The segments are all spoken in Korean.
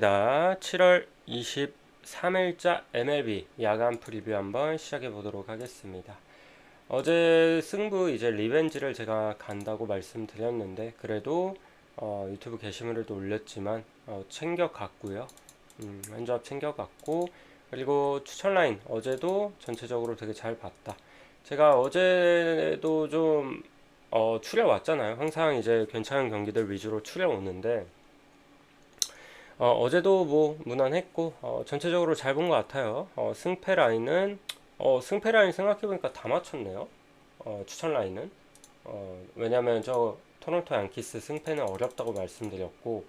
자, 7월 23일자 MLB 야간 프리뷰 한번 시작해 보도록 하겠습니다. 어제 승부 이제 리벤지를 제가 간다고 말씀드렸는데 그래도 어, 유튜브 게시물에도 올렸지만 어, 챙겨갔고요. 음, 한 조합 챙겨갔고 그리고 추천 라인 어제도 전체적으로 되게 잘 봤다. 제가 어제도 좀 어, 추려 왔잖아요. 항상 이제 괜찮은 경기들 위주로 추려 오는데 어, 어제도 뭐 무난했고 어, 전체적으로 잘 본 것 같아요. 어, 승패 라인은 어, 승패 라인 생각해보니까 다 맞췄네요. 어, 추천 라인은 어, 왜냐면 저 토론토 양키스 승패는 어렵다고 말씀드렸고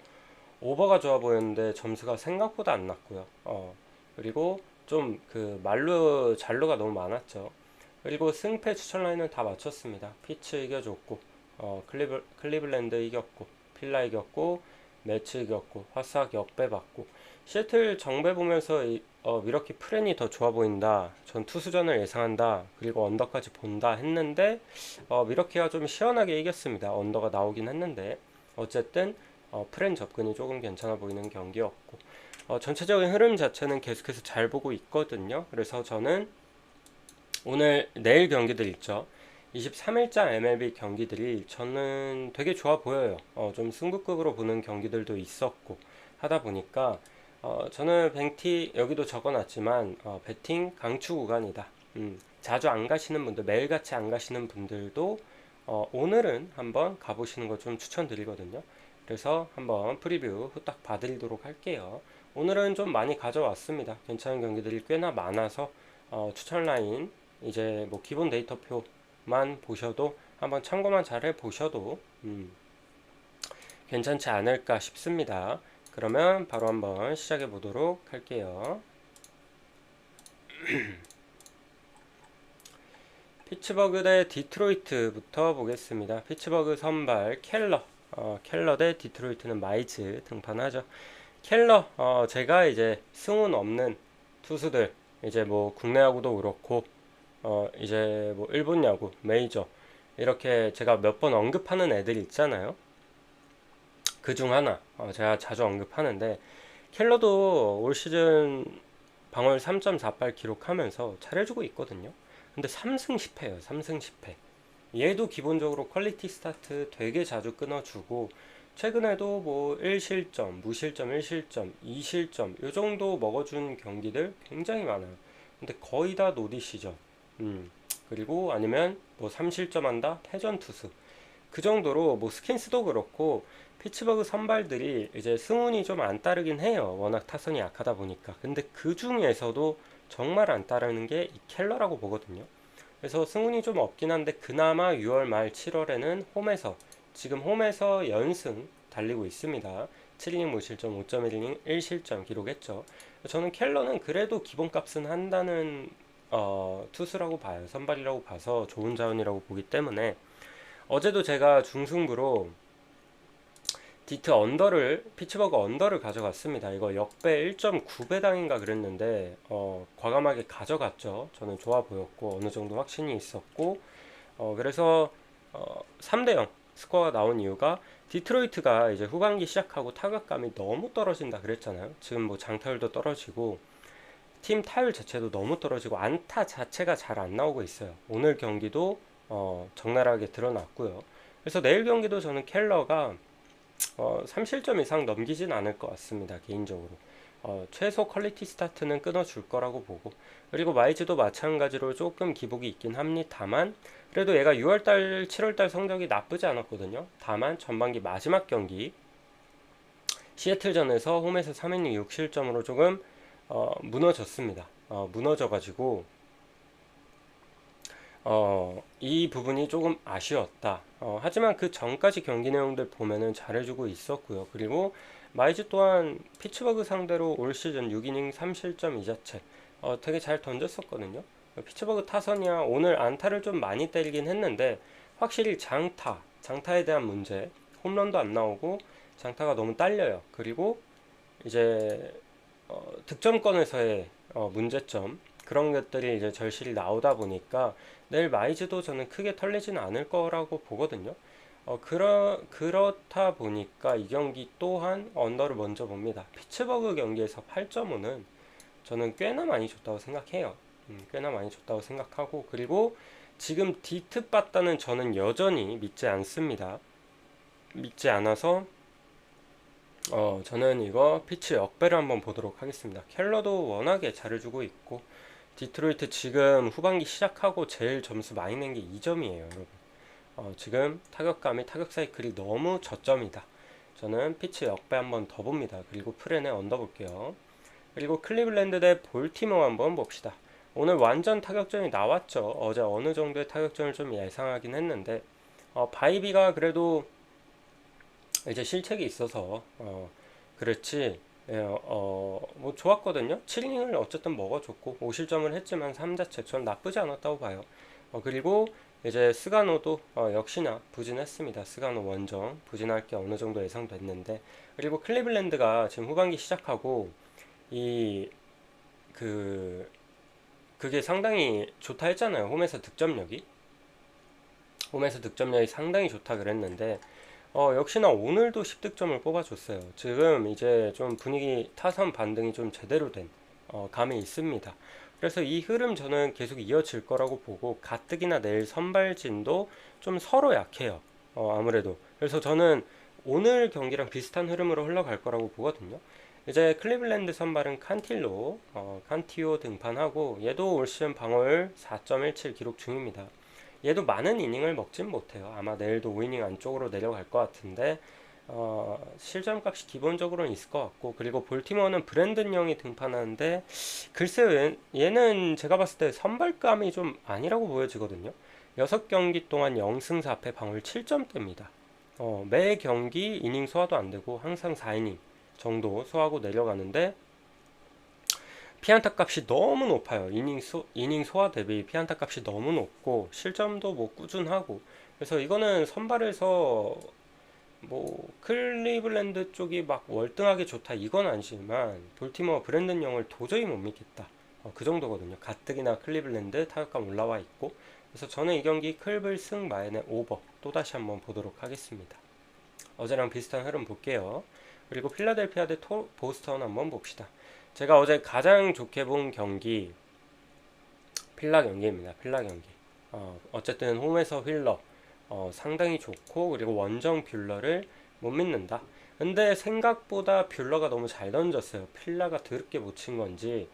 오버가 좋아 보였는데 점수가 생각보다 안 났고요. 어, 그리고 좀 그 말루 잔루가 너무 많았죠. 그리고 승패 추천 라인은 다 맞췄습니다. 피츠 이겨줬고 어, 클리블, 클리블랜드 이겼고 필라 이겼고 매치 이겼고 화싹 역배 받고 시애틀 정배 보면서 이, 어, 미러키 프렌이 더 좋아 보인다. 전 투수전을 예상한다. 그리고 언더까지 본다 했는데 어, 미러키가 좀 시원하게 이겼습니다. 언더가 나오긴 했는데 어쨌든 어, 프렌 접근이 조금 괜찮아 보이는 경기였고 어, 전체적인 흐름 자체는 계속해서 잘 보고 있거든요. 그래서 저는 오늘 내일 경기들 있죠. 23일자 MLB 경기들이 저는 되게 좋아 보여요. 어, 좀 승부급으로 보는 경기들도 있었고 하다 보니까 어, 저는 뱅티 여기도 적어놨지만 어, 배팅 강추 구간이다. 음, 자주 안 가시는 분들, 매일같이 안 가시는 분들도 어, 오늘은 한번 가보시는 거 좀 추천드리거든요. 그래서 한번 프리뷰 후딱 봐드리도록 할게요. 오늘은 좀 많이 가져왔습니다. 괜찮은 경기들이 꽤나 많아서 어, 추천 라인 이제 뭐 기본 데이터표 만 보셔도 한번 참고만 잘 해보셔도 음, 괜찮지 않을까 싶습니다. 그러면 바로 한번 시작해 보도록 할게요. 피츠버그 대 디트로이트부터 보겠습니다. 피츠버그 선발 켈러, 어, 켈러 대 디트로이트는 마이츠 등판하죠. 켈러, 어, 제가 이제 승운 없는 투수들, 이제 뭐 국내 야구도 그렇고, 어, 이제 뭐 일본 야구, 메이저, 이렇게 제가 몇 번 언급하는 애들 있잖아요. 그 중 하나, 어, 제가 자주 언급하는데, 켈러도 올 시즌 방어율 3.48 기록하면서 잘해주고 있거든요. 근데 3승 10패예요. 3승 10패. 얘도 기본적으로 퀄리티 스타트 되게 자주 끊어주고 최근에도 뭐 1실점, 무실점, 1실점, 2실점 요 정도 먹어준 경기들 굉장히 많아요. 근데 거의 다 노디 시죠. 음. 그리고 아니면 뭐 3실점 한다? 패전 투수. 그 정도로 뭐 스킨스도 그렇고 피츠버그 선발들이 이제 승운이 좀 안 따르긴 해요. 워낙 타선이 약하다 보니까. 근데 그 중에서도 정말 안 따르는 게 이 켈러라고 보거든요. 그래서 승운이 좀 없긴 한데 그나마 6월 말 7월에는 홈에서 지금 홈에서 연승 달리고 있습니다. 7이닝 무실점 5.1이닝 1실점 기록했죠. 저는 켈러는 그래도 기본값은 한다는 어, 투수라고 봐요. 선발이라고 봐서 좋은 자원이라고 보기 때문에 어제도 제가 중승부로 디트 언더를 피츠버그 언더를 가져갔습니다. 이거 역배 1.9배당인가 그랬는데 어, 과감하게 가져갔죠. 저는 좋아 보였고 어느 정도 확신이 있었고 어, 그래서 어, 3대 0 스코어가 나온 이유가 디트로이트가 이제 후반기 시작하고 타격감이 너무 떨어진다 그랬잖아요. 지금 뭐 장타율도 떨어지고 팀 타율 자체도 너무 떨어지고 안타 자체가 잘 안 나오고 있어요. 오늘 경기도 어, 적나라하게 드러났고요. 그래서 내일 경기도 저는 켈러가 어, 3실점 이상 넘기진 않을 것 같습니다. 개인적으로. 어, 최소 퀄리티 스타트는 끊어줄 거라고 보고 그리고 마이즈도 마찬가지로 조금 기복이 있긴 합니다만 그래도 얘가 6월달 7월달 성적이 나쁘지 않았거든요 다만 전반기 마지막 경기 시애틀전에서 홈에서 3이닝 6실점으로 조금 어, 무너졌습니다 어, 무너져가지고 어, 이 부분이 조금 아쉬웠다. 어, 하지만 그 전까지 경기 내용들 보면은 잘해주고 있었고요. 그리고 마이즈 또한 피츠버그 상대로 올 시즌 6이닝 3실점 2자체 어, 되게 잘 던졌었거든요. 피츠버그 타선이야 오늘 안타를 좀 많이 때리긴 했는데 확실히 장타, 장타에 대한 문제, 홈런도 안 나오고 장타가 너무 딸려요. 그리고 이제 어, 득점권에서의 어, 문제점 그런 것들이 이제 절실히 나오다 보니까 내일 마이즈도 저는 크게 털리지는 않을 거라고 보거든요. 어, 그러, 그렇다 보니까 이 경기 또한 언더를 먼저 봅니다. 피츠버그 경기에서 8.5는 저는 꽤나 많이 줬다고 생각해요. 음, 꽤나 많이 줬다고 생각하고 그리고 지금 디트 빠따는 저는 여전히 믿지 않습니다. 믿지 않아서 어, 저는 이거 피치 역배를 한번 보도록 하겠습니다. 켈러도 워낙에 잘해주고 있고 디트로이트 지금 후반기 시작하고 제일 점수 많이 낸 게 2점이에요, 여러분. 어, 지금 타격감이 타격 사이클이 너무 저점이다. 저는 피치 역배 한번 더 봅니다. 그리고 프렌에 언더 볼게요. 그리고 클리블랜드 대 볼티모 한번 봅시다. 오늘 완전 타격전이 나왔죠. 어제 어느 정도의 타격전을 좀 예상하긴 했는데 어, 바이비가 그래도 이제 실책이 있어서 어, 그렇지 예, 어, 뭐 좋았거든요. 7이닝을 어쨌든 먹어줬고 5실점을 했지만 3자책 전 나쁘지 않았다고 봐요. 어, 그리고 이제 스가노도 어, 역시나 부진했습니다. 스가노 원정 부진할 게 어느 정도 예상됐는데 그리고 클리블랜드가 지금 후반기 시작하고 이 그 그게 상당히 좋다 했잖아요. 홈에서 득점력이 홈에서 득점력이 상당히 좋다 그랬는데 어, 역시나 오늘도 10득점을 뽑아줬어요. 지금 이제 좀 분위기 타선 반등이 좀 제대로 된 어, 감이 있습니다. 그래서 이 흐름 저는 계속 이어질 거라고 보고 가뜩이나 내일 선발진도 좀 서로 약해요. 어, 아무래도. 그래서 저는 오늘 경기랑 비슷한 흐름으로 흘러갈 거라고 보거든요. 이제 클리블랜드 선발은 칸틸로, 어, 칸티오 등판하고 얘도 올 시즌 방어율 4.17 기록 중입니다. 얘도 많은 이닝을 먹진 못해요. 아마 내일도 5이닝 안쪽으로 내려갈 것 같은데 어, 실점 값이 기본적으로는 있을 것 같고 그리고 볼티모어는 브랜든 영이 등판하는데 글쎄요 얘는 제가 봤을 때 선발감이 좀 아니라고 보여지거든요 6경기 동안 0승 4패 방울 7점대입니다 어, 매 경기 이닝 소화도 안 되고 항상 4이닝 정도 소화하고 내려가는데 피안타 값이 너무 높아요. 이닝 소, 이닝 소화 대비 피안타 값이 너무 높고 실점도 뭐 꾸준하고 그래서 이거는 선발에서 뭐 클리블랜드 쪽이 막 월등하게 좋다 이건 아니지만 볼티모어 브랜든 영을 도저히 못 믿겠다. 어, 그 정도거든요. 가뜩이나 클리블랜드 타격감 올라와 있고 그래서 저는 이 경기 클블 승 마인의 오버 또 다시 한번 보도록 하겠습니다. 어제랑 비슷한 흐름 볼게요. 그리고 필라델피아 대 토, 보스턴 한번 봅시다. 제가 어제 가장 좋게 본 경기 필라 경기입니다. 필라 경기. 어, 어쨌든 홈에서 휠러 어, 상당히 좋고 그리고 원정 뷰러를 못 믿는다. 근데 생각보다 뷰러가 너무 잘 던졌어요. 필라가 더럽게 못 친 건지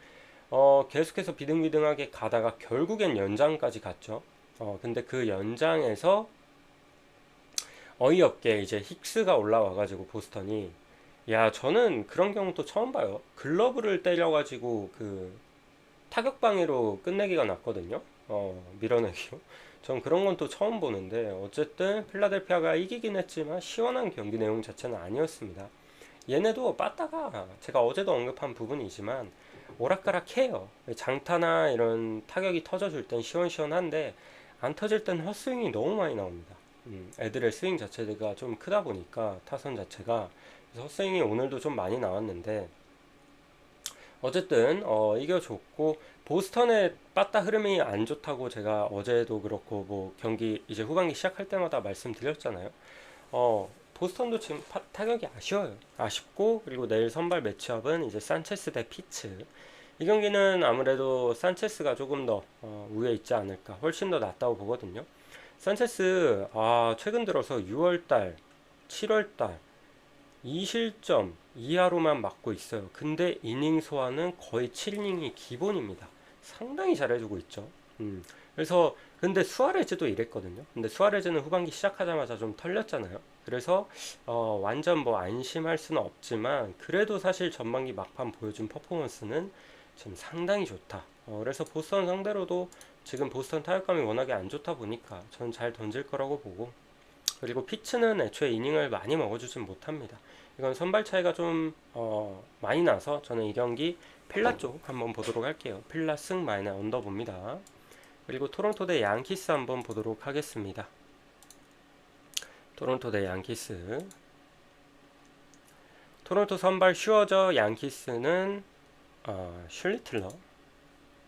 어, 계속해서 비등비등하게 가다가 결국엔 연장까지 갔죠. 어, 근데 그 연장에서 어이없게 이제 힉스가 올라와가지고 보스턴이 야, 저는 그런 경우도 처음 봐요. 글러브를 때려가지고 그 타격 방해로 끝내기가 났거든요. 어, 밀어내기로. 전 그런 건 또 처음 보는데 어쨌든 필라델피아가 이기긴 했지만 시원한 경기 내용 자체는 아니었습니다. 얘네도 빠따가 제가 어제도 언급한 부분이지만 오락가락해요. 장타나 이런 타격이 터져줄 땐 시원시원한데 안 터질 땐 헛스윙이 너무 많이 나옵니다. 음, 애들의 스윙 자체가 좀 크다 보니까 타선 자체가 헛스윙이 오늘도 좀 많이 나왔는데 어쨌든 어, 이겨줬고 보스턴의 빠따 흐름이 안 좋다고 제가 어제도 그렇고 뭐 경기 이제 후반기 시작할 때마다 말씀드렸잖아요. 어, 보스턴도 지금 파, 타격이 아쉬워요. 아쉽고 그리고 내일 선발 매치업은 이제 산체스 대 피츠. 이 경기는 아무래도 산체스가 조금 더 어, 우위에 있지 않을까. 훨씬 더 낫다고 보거든요. 산체스 아, 최근 들어서 6월달, 7월달 2실점 이하로만 맞고 있어요. 근데 이닝 소화는 거의 7이닝이 기본입니다. 상당히 잘해주고 있죠. 음. 그래서 근데 수아레즈도 이랬거든요. 근데 수아레즈는 후반기 시작하자마자 좀 털렸잖아요. 그래서 어, 완전 뭐 안심할 수는 없지만 그래도 사실 전반기 막판 보여준 퍼포먼스는 좀 상당히 좋다. 어, 그래서 보스턴 상대로도 지금 보스턴 타격감이 워낙에 안 좋다 보니까 저는 잘 던질 거라고 보고 그리고 피츠는 애초에 이닝을 많이 먹어주진 못합니다. 이건 선발 차이가 좀 어, 많이 나서 저는 이 경기 필라 쪽 한번 보도록 할게요. 필라 승 마이너 언더 봅니다. 그리고 토론토 대 양키스 한번 보도록 하겠습니다. 토론토 대 양키스. 토론토 선발 슈어저 양키스는 어, 슐리틀러,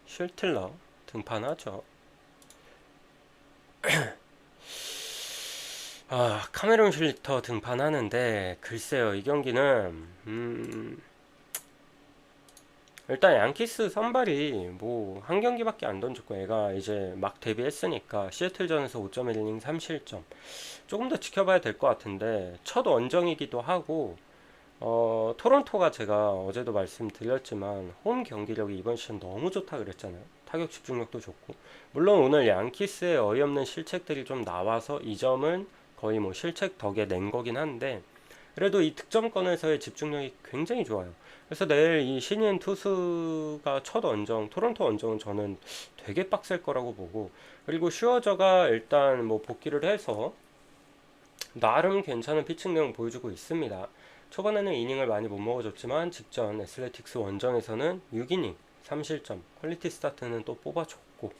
슐틀러 등판하죠. 아, 카메론 슐리터 등판하는데 글쎄요 이 경기는 음, 일단 양키스 선발이 뭐 한 경기밖에 안 던졌고 애가 이제 막 데뷔했으니까 시애틀전에서 5.1이닝 3실점 조금 더 지켜봐야 될 것 같은데 첫 원정이기도 하고 어, 토론토가 제가 어제도 말씀드렸지만 홈 경기력이 이번 시즌 너무 좋다 그랬잖아요. 타격 집중력도 좋고 물론 오늘 양키스의 어이없는 실책들이 좀 나와서 이 점은 거의 뭐 실책 덕에 낸 거긴 한데 그래도 이 득점권에서의 집중력이 굉장히 좋아요. 그래서 내일 이 신인 투수가 첫 원정, 토론토 원정은 저는 되게 빡셀 거라고 보고 그리고 슈어저가 일단 뭐 복귀를 해서 나름 괜찮은 피칭 내용 보여주고 있습니다. 초반에는 이닝을 많이 못 먹어줬지만 직전 애슬레틱스 원정에서는 6이닝 3실점 퀄리티 스타트는 또 뽑아줬고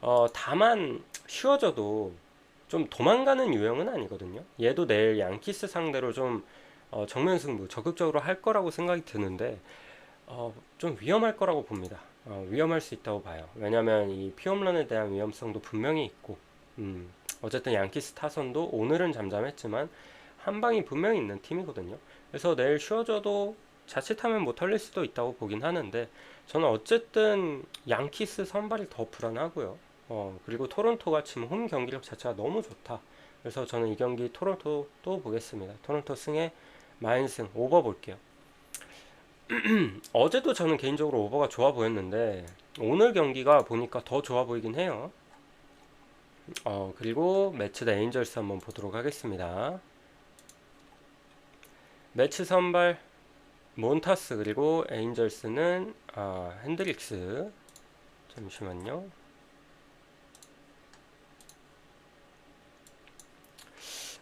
어, 다만 쉬워져도 좀 도망가는 유형은 아니거든요. 얘도 내일 양키스 상대로 좀 어, 정면 승부 적극적으로 할 거라고 생각이 드는데 어, 좀 위험할 거라고 봅니다. 어, 위험할 수 있다고 봐요. 왜냐하면 이 피홈런에 대한 위험성도 분명히 있고 음, 어쨌든 양키스 타선도 오늘은 잠잠했지만 한 방이 분명히 있는 팀이거든요. 그래서 내일 쉬어져도 자칫하면 못 털릴 수도 있다고 보긴 하는데 저는 어쨌든 양키스 선발이 더 불안하고요. 어, 그리고 토론토가 지금 홈 경기력 자체가 너무 좋다. 그래서 저는 이 경기 토론토 또 보겠습니다. 토론토 승에 마인승 오버 볼게요. 어제도 저는 개인적으로 오버가 좋아 보였는데 오늘 경기가 보니까 더 좋아 보이긴 해요. 어, 그리고 매치 대 에인절스 한번 보도록 하겠습니다. 매치 선발 몬타스 그리고 에인절스는 아, 핸드릭스 잠시만요.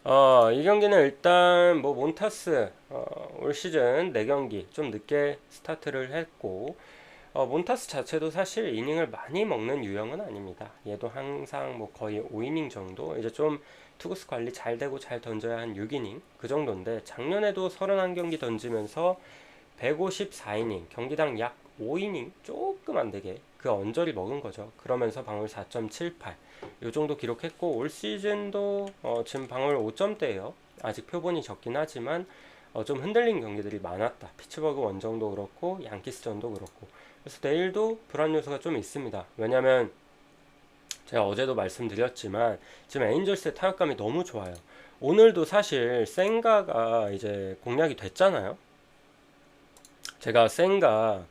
어, 이 경기는 일단 뭐 몬타스 어, 올 시즌 4경기 좀 늦게 스타트를 했고 어, 몬타스 자체도 사실 이닝을 많이 먹는 유형은 아닙니다. 얘도 항상 뭐 거의 5이닝 정도 이제 좀 투구수 관리 잘 되고 잘 던져야 한 6이닝 그 정도인데 작년에도 31경기 던지면서 154이닝 경기당 약 5이닝 조금 안 되게 그 언저리 먹은 거죠. 그러면서 방울 4.78. 요 정도 기록했고 올 시즌도 어, 지금 방울 5점대예요. 아직 표본이 적긴 하지만 어, 좀 흔들린 경기들이 많았다. 피츠버그 원정도 그렇고 양키스전도 그렇고. 그래서 내일도 불안 요소가 좀 있습니다. 왜냐면 제가 어제도 말씀드렸지만 지금 에인절스의 타격감이 너무 좋아요. 오늘도 사실 센가가 이제 공략이 됐잖아요. 제가 센가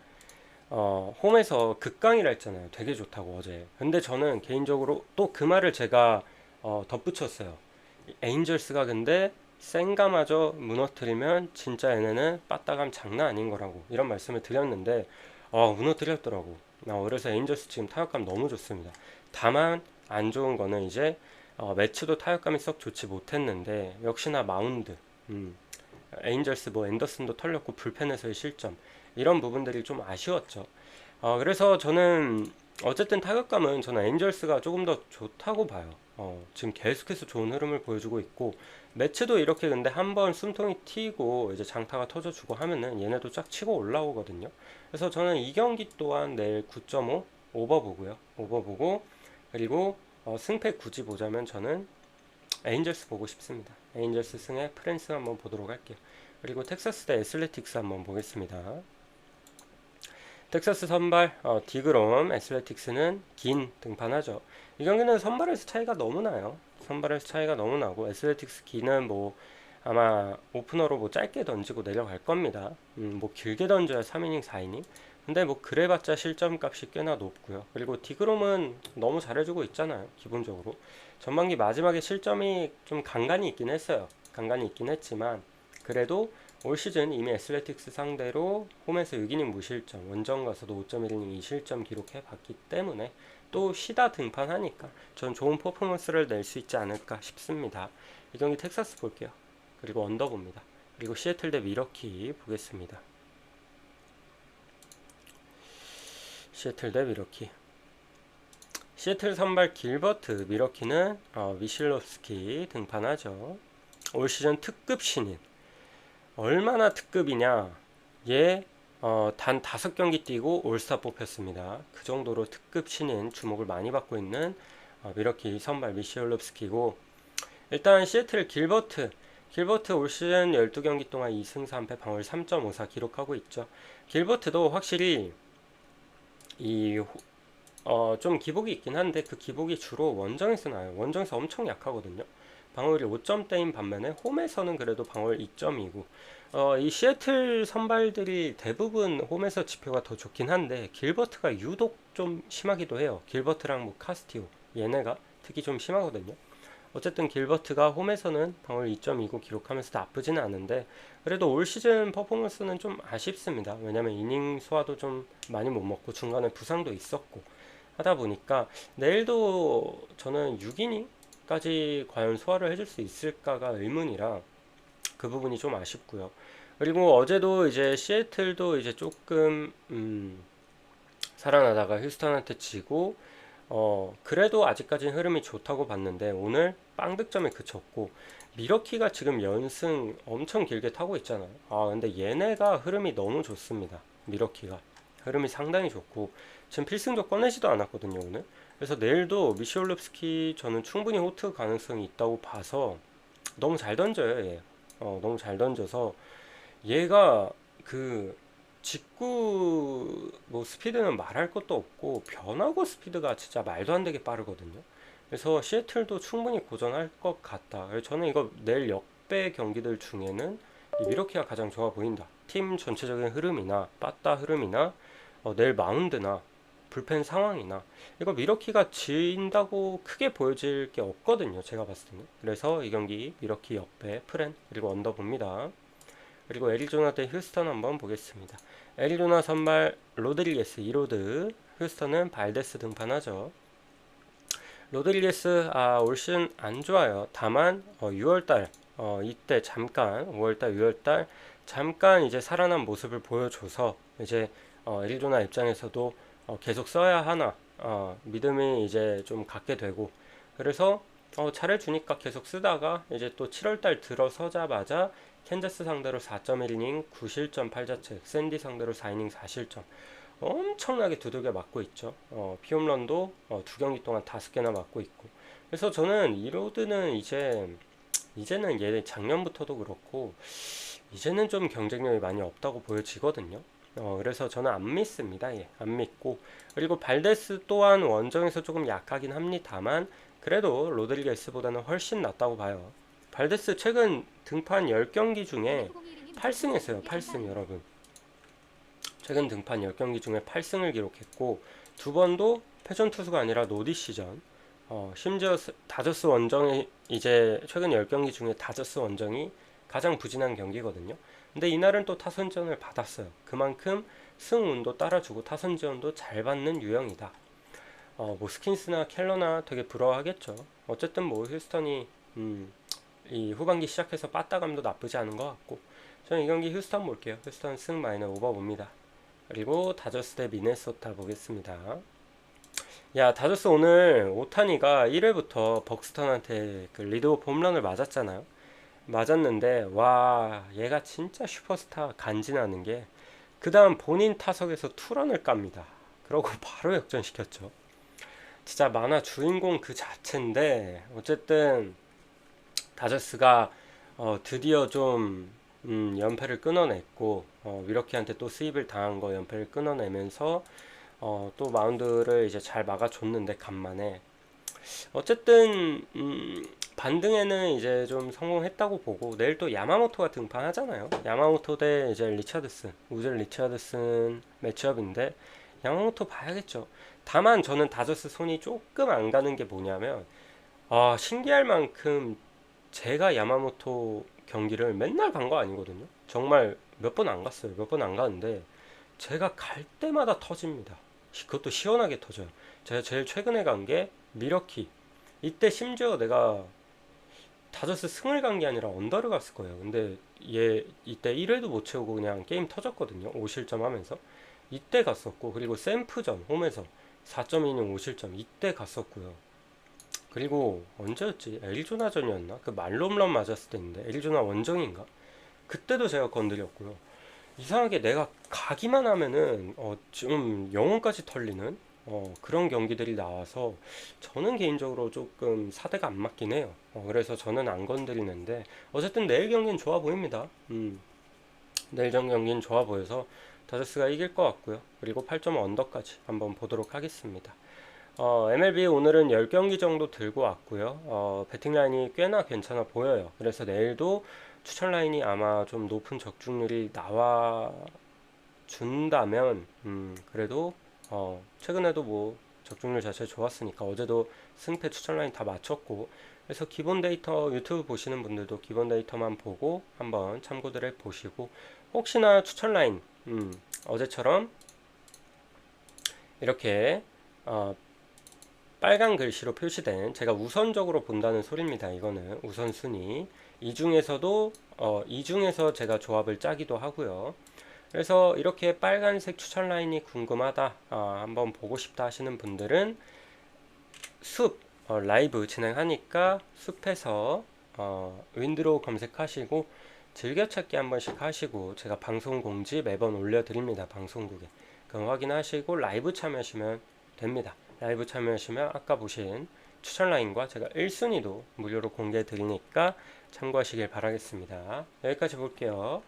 어, 홈에서 극강이라 했잖아요. 되게 좋다고 어제. 근데 저는 개인적으로 또 그 말을 제가 어, 덧붙였어요. 에인절스가 근데 센가마저 무너뜨리면 진짜 얘네는 빠따감 장난 아닌 거라고 이런 말씀을 드렸는데 어, 무너뜨렸더라고. 어, 그래서 에인절스 지금 타격감 너무 좋습니다. 다만 안 좋은 거는 이제 어, 매치도 타격감이 썩 좋지 못했는데 역시나 마운드 음, 에인절스 뭐 앤더슨도 털렸고 불펜에서의 실점 이런 부분들이 좀 아쉬웠죠. 어, 그래서 저는 어쨌든 타격감은 저는 엔젤스가 조금 더 좋다고 봐요. 어, 지금 계속해서 좋은 흐름을 보여주고 있고 매치도 이렇게 근데 한번 숨통이 튀고 이제 장타가 터져주고 하면은 얘네도 쫙 치고 올라오거든요. 그래서 저는 이 경기 또한 내일 9.5 오버 보고요. 오버 보고 그리고 어, 승패 굳이 보자면 저는 에인절스 보고 싶습니다. 에인절스 승에 프랜스 한번 보도록 할게요. 그리고 텍사스 대 애슬레틱스 한번 보겠습니다. 텍사스 선발 어, 디그롬 애슬레틱스는 긴 등판하죠. 이 경기는 선발에서 차이가 너무 나요. 선발에서 차이가 너무 나고 애슬레틱스 기는 뭐 아마 오프너로 뭐 짧게 던지고 내려갈 겁니다. 음, 뭐 길게 던져야 3이닝 4이닝. 근데 뭐 그래봤자 실점 값이 꽤나 높고요. 그리고 디그롬은 너무 잘해주고 있잖아요. 기본적으로 전반기 마지막에 실점이 좀 간간히 있긴 했어요. 간간히 있긴 했지만 그래도 올 시즌 이미 애슬레틱스 상대로 홈에서 6이닝 무실점, 원정 가서도 5.1이닝 2실점 기록해 봤기 때문에 또 쉬다 등판하니까 전 좋은 퍼포먼스를 낼 수 있지 않을까 싶습니다. 이 경기 텍사스 볼게요. 그리고 언더 봅니다. 그리고 시애틀 대 미러키 보겠습니다. 시애틀 대 미러키. 시애틀 선발 길버트, 미러키는 어, 미실로스키 등판하죠. 올 시즌 특급 신인. 얼마나 특급이냐? 얘 어, 단 다섯 경기 뛰고 올스타 뽑혔습니다. 그 정도로 특급 신인 주목을 많이 받고 있는 어, 미러키 선발 미시올롭스키고 일단 시애틀 길버트 길버트 올 시즌 12경기 동안 2승 3패 방울 3.54 기록하고 있죠. 길버트도 확실히 이 어, 좀 기복이 있긴 한데 그 기복이 주로 원정에서 나요. 원정에서 엄청 약하거든요. 방울이 5점대인 반면에 홈에서는 그래도 방울 2점이고 어, 이 시애틀 선발들이 대부분 홈에서 지표가 더 좋긴 한데 길버트가 유독 좀 심하기도 해요. 길버트랑 뭐 카스티오 얘네가 특히 좀 심하거든요. 어쨌든 길버트가 홈에서는 방울 2.29 기록하면서 나쁘지는 않은데 그래도 올 시즌 퍼포먼스는 좀 아쉽습니다. 왜냐면 이닝 소화도 좀 많이 못 먹고 중간에 부상도 있었고 하다 보니까 내일도 저는 6이닝 까지 과연 소화를 해줄 수 있을까가 의문이라 그 부분이 좀 아쉽고요. 그리고 어제도 이제 시애틀도 이제 조금 음, 살아나다가 휴스턴한테 지고 어 그래도 아직까지는 흐름이 좋다고 봤는데 오늘 빵 득점에 그쳤고 미러키가 지금 연승 엄청 길게 타고 있잖아요. 아 근데 얘네가 흐름이 너무 좋습니다. 미러키가 흐름이 상당히 좋고 지금 필승도 꺼내지도 않았거든요 오늘. 그래서 내일도 미시올롭스키 저는 충분히 호트 가능성이 있다고 봐서 너무 잘 던져요 얘. 어 너무 잘 던져서 얘가 그 직구 뭐 스피드는 말할 것도 없고 변화고 스피드가 진짜 말도 안 되게 빠르거든요. 그래서 시애틀도 충분히 고전할 것 같다. 저는 이거 내일 역배 경기들 중에는 이 미러키가 가장 좋아 보인다. 팀 전체적인 흐름이나 빠따 흐름이나 어, 내일 마운드나 불펜 상황이나 이거 미러키가 진다고 크게 보여질 게 없거든요. 제가 봤을 때는. 그래서 이 경기 미러키 역배 프렌 그리고 언더 봅니다. 그리고 애리조나 대 휴스턴 한번 보겠습니다. 애리조나 선발 로드리게스 2로드 휴스턴은 발데스 등판하죠. 로드리게스 아, 올 시즌 안 좋아요. 다만 어, 6월달 어, 이때 잠깐 5월달 6월달 잠깐 이제 살아난 모습을 보여줘서 이제 어, 애리조나 입장에서도 어, 계속 써야 하나 어, 믿음이 이제 좀 갖게 되고 그래서 어, 잘해주니까 계속 쓰다가 이제 또 7월달 들어서자마자 캔자스 상대로 4.1이닝 9실점 8자책 샌디 상대로 4이닝 4실점 엄청나게 두들겨 맞고 있죠. 어, 피홈런도 어, 두 경기 동안 다섯 개나 맞고 있고. 그래서 저는 이로드는 이제 이제는 얘 작년부터도 그렇고 이제는 좀 경쟁력이 많이 없다고 보여지거든요. 어, 그래서 저는 안 믿습니다. 예, 안 믿고 그리고 발데스 또한 원정에서 조금 약하긴 합니다만 그래도 로드리게스보다는 훨씬 낫다고 봐요. 발데스 최근 등판 10경기 중에 8승 했어요. 8승 여러분. 최근 등판 10경기 중에 8승을 기록했고 두 번도 패전 투수가 아니라 노디 시전. 어, 심지어 스- 다저스 원정이 이제 최근 10경기 중에 다저스 원정이 가장 부진한 경기거든요. 근데 이날은 또 타선 지원을 받았어요. 그만큼 승운도 따라주고 타선 지원도 잘 받는 유형이다. 어, 뭐 스킨스나 켈러나 되게 부러워하겠죠. 어쨌든 뭐 휴스턴이 음, 이 후반기 시작해서 빠따감도 나쁘지 않은 것 같고 저는 이 경기 휴스턴 볼게요. 휴스턴 승 마이너 오버 봅니다. 그리고 다저스 대 미네소타 보겠습니다. 야 다저스 오늘 오타니가 1회부터 벅스턴한테 그 리드오프 홈런을 맞았잖아요. 맞았는데 와 얘가 진짜 슈퍼스타 간지나는 게 그 다음 본인 타석에서 투런을 깝니다. 그러고 바로 역전시켰죠. 진짜 만화 주인공 그 자체인데 어쨌든 다저스가 어, 드디어 좀 음, 연패를 끊어냈고 어, 위러키한테 또 수입을 당한 거 연패를 끊어내면서 어, 또 마운드를 이제 잘 막아줬는데 간만에 어쨌든 음, 반등에는 이제 좀 성공했다고 보고 내일 또 야마모토가 등판하잖아요. 야마모토 대 이제 리차드슨, 우젤 리차드슨 매치업인데 야마모토 봐야겠죠. 다만 저는 다저스 손이 조금 안 가는 게 뭐냐면 아 신기할 만큼 제가 야마모토 경기를 맨날 간 거 아니거든요. 정말 몇 번 안 갔어요. 몇 번 안 가는데 제가 갈 때마다 터집니다. 시- 그것도 시원하게 터져요. 제가 제일 최근에 간 게 미러키. 이때 심지어 내가 다저스 승을 간 게 아니라 언더를 갔을 거예요. 근데 얘 이때 1회도 못 채우고 그냥 게임 터졌거든요. 5실점 하면서. 이때 갔었고 그리고 샘프전 홈에서 4.2는 5실점 이때 갔었고요. 그리고 언제였지? 애리조나전이었나? 그 말롬런 맞았을 때인데 애리조나 원정인가? 그때도 제가 건드렸고요. 이상하게 내가 가기만 하면은 어, 좀 영혼까지 털리는 어, 그런 경기들이 나와서 저는 개인적으로 조금 사대가 안 맞긴 해요. 어, 그래서 저는 안 건드리는데 어쨌든 내일 경기는 좋아 보입니다. 음, 내일 전 경기는 좋아 보여서 다저스가 이길 것 같고요. 그리고 8점 언더까지 한번 보도록 하겠습니다. 어, MLB 오늘은 10경기 정도 들고 왔고요. 어, 배팅 라인이 꽤나 괜찮아 보여요. 그래서 내일도 추천 라인이 아마 좀 높은 적중률이 나와 준다면 음, 그래도 어, 최근에도 뭐 적중률 자체 좋았으니까 어제도 승패 추천 라인 다 맞췄고 그래서 기본 데이터 유튜브 보시는 분들도 기본 데이터만 보고 한번 참고들 해 보시고 혹시나 추천 라인 음, 어제처럼 이렇게 어, 빨간 글씨로 표시된 제가 우선적으로 본다는 소리입니다. 이거는 우선순위 이 중에서도 어, 이 중에서 제가 조합을 짜기도 하고요. 그래서 이렇게 빨간색 추천 라인이 궁금하다, 아, 한번 보고 싶다 하시는 분들은 숲 어, 라이브 진행하니까 숲에서 어, 윈드로우 검색하시고 즐겨찾기 한 번씩 하시고 제가 방송 공지 매번 올려드립니다. 방송국에 그럼 확인하시고 라이브 참여하시면 됩니다. 라이브 참여하시면 아까 보신 추천 라인과 제가 1순위도 무료로 공개해 드리니까 참고하시길 바라겠습니다. 여기까지 볼게요.